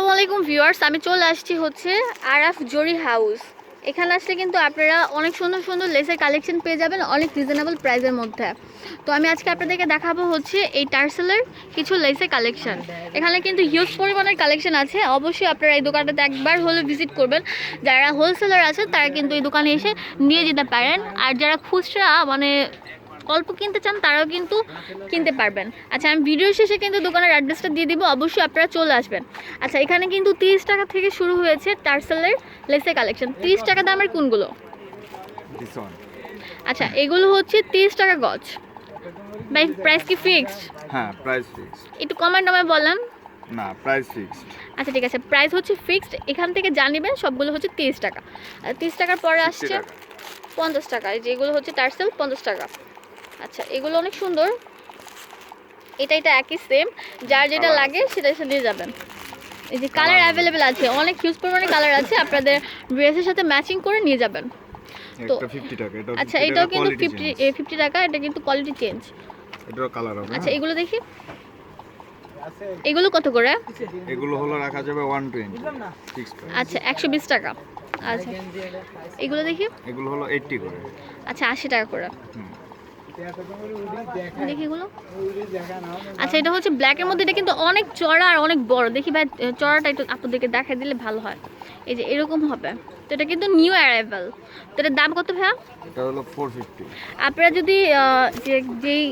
আসসালামু আলাইকুম ভিউয়ার্স, আমি চলে আসছি হচ্ছে আরাফ জরি হাউস। এখানে আসলে কিন্তু আপনারা অনেক সুন্দর সুন্দর লেসের কালেকশন পেয়ে যাবেন, অনেক রিজনেবল প্রাইসের মধ্যে। তো আমি আজকে আপনাদেরকে দেখাবো হচ্ছে এই টার্সেলের কিছু লেসের কালেকশন। এখানে কিন্তু হিউজ পরিমাণের কালেকশন আছে। অবশ্যই আপনারা এই দোকানটাতে একবার হলে ভিজিট করবেন। যারা হোলসেলার আছে তারা কিন্তু এই দোকানে এসে নিয়ে যেতে পারেন। আর যারা খুচরা মানে অল্প কিনতে চান তারাও কিন্তু কিনতে পারবেন। আচ্ছা আমি ভিডিও শেষে কিন্তু দোকানের অ্যাড্রেসটা দিয়ে দিব অবশ্যই আপনারা চলে আসবেন। আচ্ছা এখানে কিন্তু তিরিশ টাকা থেকে শুরু হয়েছে টার্সেলের লেসে কালেকশন তিরিশ টাকা দামের কোনগুলো? আচ্ছা এগুলো হচ্ছে তিরিশ টাকা গজ। ভাই প্রাইস কি ফিক্সড হ্যাঁ প্রাইস ফিক্সড একটু কমেন্ট নামে বলেন না প্রাইস ফিক্সড আচ্ছা ঠিক আছে প্রাইস হচ্ছে ফিক্সড এখান থেকে জানিবেন সবগুলো হচ্ছে তিরিশ টাকা। তিরিশ টাকার পরে আসছে পঞ্চাশ টাকা। এই যে এগুলো হচ্ছে টার্সেল পঞ্চাশ টাকা। আচ্ছা এগুলো অনেক সুন্দর। এটা এটা একই সেম যার যেটা লাগে সেটা এসে নিয়ে যাবেন। এই যে কালার অ্যাভেলেবেল আছে। অনেক হিউজ পরিমাণে কালার আছে। আপনাদের ড্রেসের সাথে ম্যাচিং করে নিয়ে যাবেন। তো- ফিফটি টাকা আচ্ছা এটাও কিন্তু ফিফটি ফিফটি টাকা এটা কিন্তু কোয়ালিটি চেঞ্জ এটার কালার হবে আচ্ছা হ্যাঁ? এগুলো দেখি। এগুলো কত করে? এগুলো হলো রাখা যাবে ওয়ান টোয়েন্টি ফিক্সড প্রাইস আচ্ছা একশো বিশ টাকা। আচ্ছা এগুলো দেখি। এগুলো হলো এইটটি করে। আচ্ছা আশি টাকা করে। দেখি এগুলো। আচ্ছা এটা হচ্ছে ব্ল্যাকের মধ্যে এটা কিন্তু অনেক চড়া আর অনেক বড়। দেখি ভাই চড়াটা একটু আপনাদেরকে দেখাই দিলে ভালো হয়। এই যে এরকম হবে। তো এটা কিন্তু নিউ অ্যারাইভাল তো এটার দাম কত ভাইয়া? এটা হলো আপনারা যদি যে যেই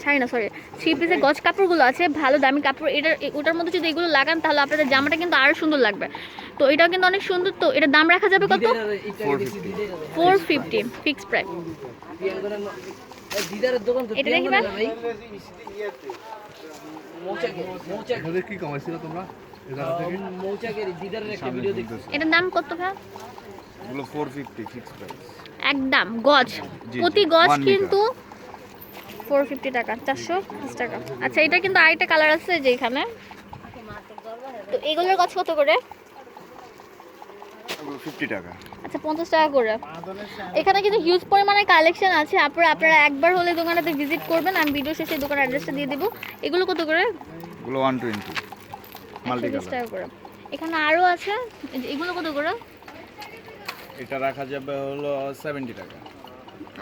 শাড়ি না সরি থ্রি পিসের গজ কাপড়গুলো আছে ভালো দামি কাপড় এটার ওটার মধ্যে যদি এগুলো লাগান তাহলে আপনাদের জামাটা কিন্তু আরও সুন্দর লাগবে। তো এটা কিন্তু অনেক সুন্দর তো এটা দাম রাখা যাবে কত? ফোর ফিফটি ফিক্স প্রাইস দিদারের দোকান তো এটা দেখবেন ভাই। মৌচাকে মৌচাকে। কি কমাইছিল তোমরা? মৌচাকের দিদারের একটা ভিডিও দেখছি। এটার দাম কত ভাই? একদম গজ। প্রতি গজ কিন্তু ফোর ফিফটি টাকা চারশো বিশ টাকা। আচ্ছা এটা কিন্তু আরেকটা কালার আছে যে এখানে। তো এগুলোর গজ কত করে? ফিফটি টাকা। আচ্ছা পঞ্চাশ টাকা করে। এখানে কিন্তু হিউজ পরিমাণে কালেকশন আছে। আপনারা আপনারা একবার হলে দোকানটাতে ভিজিট করবেন। আমি ভিডিও শেষে দোকানের অ্যাড্রেসটা দিয়ে দেবো। এগুলো কত করে? এগুলো ওয়ান টোয়েন্টি মাল্টি টাকা করে। এখানে আরও আছে। এগুলো কত করে? এটা রাখা যাবে হলো সেভেন্টি টাকা।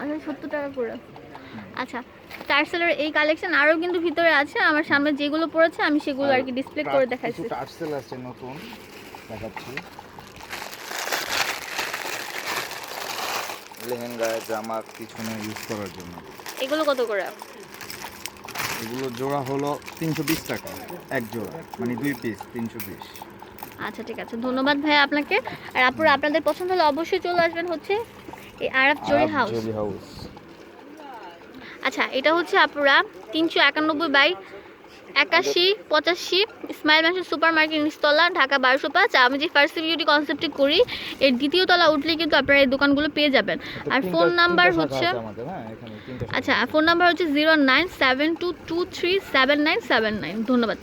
আচ্ছা সত্তর টাকা করে। আচ্ছা টার্সেলের এই কালেকশন আরও কিন্তু ভিতরে আছে। আমার সামনে যেগুলো পড়েছে আমি সেগুলো আর কি ডিসপ্লে করে দেখাচ্ছি টার্সেল আছে নতুন। দেখাচ্ছি। লেহেঙ্গা জামা পিছনে ইউজ করার জন্য। এগুলো কত করে? এগুলো জোড়া হলো তিনশো বিশ টাকা এক জোড়া মানে দুই পিস তিনশো বিশ। আচ্ছা ঠিক আছে। ধন্যবাদ ভাই আপনাকে। আর আপনারা আপনাদের পছন্দ হলে অবশ্যই চলে আসবেন হচ্ছে এই আরাফ জরি হাউস। জরি হাউস। আচ্ছা এটা হচ্ছে আপনারা তিনশো একানব্বই বাই একাশি পঁচাশি স্মাইল মাসের সুপার মার্কেট নিচতলা ঢাকা বারোশো পাঁচ। আমি যে ফার্স্ট বিউটি কনসেপ্টে করি এর দ্বিতীয় তলা উঠলে কিন্তু আপনারা এই দোকানগুলো পেয়ে যাবেন। আর ফোন নাম্বার হচ্ছে হ্যাঁ আচ্ছা ফোন নাম্বার হচ্ছে zero nine seven two two three seven nine seven nine ধন্যবাদ।